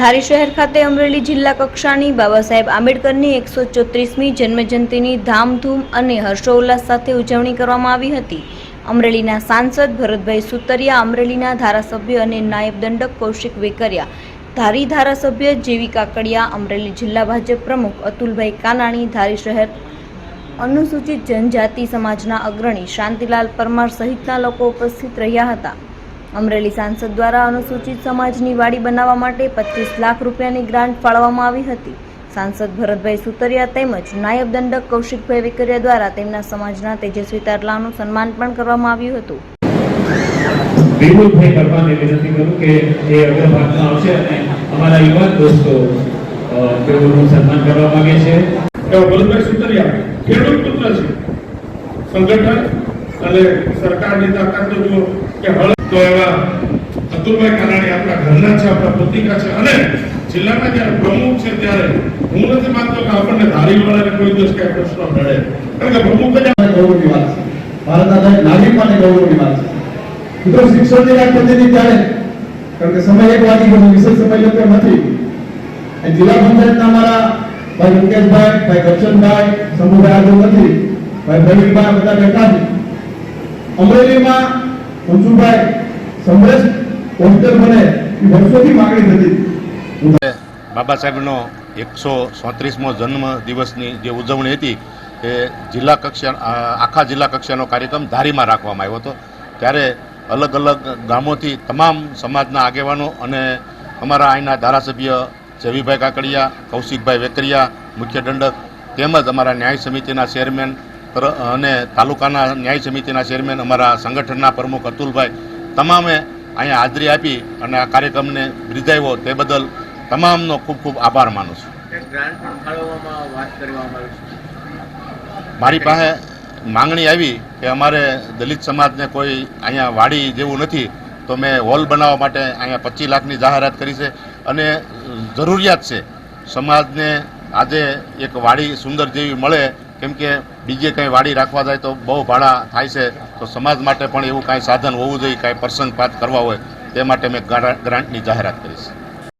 ધારી શહેર ખાતે અમરેલી જિલ્લા કક્ષાની બાબા સાહેબ આંબેડકરની એકસો ચોત્રીસમી જન્મજયંતિની ધામધૂમ અને હર્ષોલ્લાસ સાથે ઉજવણી કરવામાં આવી હતી. અમરેલીના સાંસદ ભરતભાઈ સુતરિયા, અમરેલીના ધારાસભ્ય અને નાયબ દંડક કૌશિક વેકરિયા, ધારી ધારાસભ્ય જેવી કાકડિયા અમરેલી જિલ્લા ભાજપ પ્રમુખ અતુલભાઈ કાનાણી, ધારી શહેર અનુસૂચિત જનજાતિ સમાજના અગ્રણી શાંતિલાલ પરમાર સહિતના લોકો ઉપસ્થિત રહ્યા હતા. અમરેલી સાંસદ દ્વારા અનુસૂચિત સમાજની વાડી બનાવવા માટે પચીસ લાખ રૂપિયાની ગ્રાન્ટ ફાળવવામાં આવી હતી. સાંસદ ભરતભાઈ સુતરિયા તેમજ નાયબ દંડક કૌશિકભાઈ વેકરિયા દ્વારા તેમના સમાજના તેજસ્વી તારલાનું સન્માન પણ કરવામાં આવ્યું હતું. વિપુલભાઈ કરવાને વિનંતી કરું કે એ અગ્રભાગમાં આવશે અને અમારા યુવાન દોસ્તો તેઓનું સન્માન કરવા માંગે છે. ભરતભાઈ સુતરિયા. ખેડૂત પુત્ર છે. સંગઠન અને સરકારની તાકાત જુઓ કે હળ તો એવા અતુલભાઈ કાનાણી આપણા ઘરના છે, આપણા પત્રિકા છે અને જિલ્લાના જ્યારે પ્રમુખ છે ત્યારે હું નથી માનતો કે આપણને ધારીવાળાને કોઈ દિવસ કઈ પ્રશ્ન મળે. કારણ કે પ્રમુખ જ ગૌરવની વાત છે. ભારતના દરેક નાગરિક માટે ગૌરવની વાત છે. મિત્રો, શિક્ષણની વાત થતી હતી ત્યારે, કારણ કે સમય એક વાગી ગયો, વિશેષ સમય લેતો નથી. જિલ્લા પંચાયતના અમારા ભાઈ મુકેશભાઈ ભાઈ કરશનભાઈ સમુદાય નથી ભાઈ પ્રવીણભાઈ, બધા બેઠા છે. અમરેલીમાં મંજુભાઈ સમરેશ હોસ્ટેલ બને એ વર્ષોથી માગણી હતી બાબા સાહેબનો એકસો ચોત્રીસમો જન્મ દિવસની જે ઉજવણી હતી એ જિલ્લા કક્ષા આખા જિલ્લા કક્ષાનો કાર્યક્રમ ધારીમાં રાખવામાં આવ્યો હતો. ત્યારે અલગ અલગ ગામોથી તમામ સમાજના આગેવાનો અને અમારા અહીંના ધારાસભ્ય જવીભાઈ કાકડિયા કૌશિકભાઈ વેકરિયા મુખ્ય દંડક તેમજ અમારા ન્યાય સમિતિના ચેરમેન અને તાલુકાના ન્યાય સમિતિના ચેરમેન અમારા સંગઠનના પ્રમુખ અતુલભાઈ તમામે અહીંયા હાજરી આપી અને આ કાર્યક્રમને બિરદાવ્યો તે બદલ તમામનો ખૂબ ખૂબ આભાર માનું છે. મારી પાસે માંગણી આવી કે અમારે દલિત સમાજને કોઈ અહીંયા વાડી જેવું નથી તો મેં હોલ બનાવવા માટે અહીંયા પચીસ લાખની જાહેરાત કરી છે. અને જરૂરિયાત છે. સમાજને આજે એક વાડી સુંદર જેવી મળે, કેમ કે બીજે કંઈ વાડી રાખવા જાય તો બહુ ભાડા થાય છે. તો સમાજ માટે પણ એવું કાંઈ સાધન હોવું જોઈએ, કાંઈ પ્રસંગપાત કરવા હોય, તે માટે મેં ગ્રાન્ટની જાહેરાત કરી છે.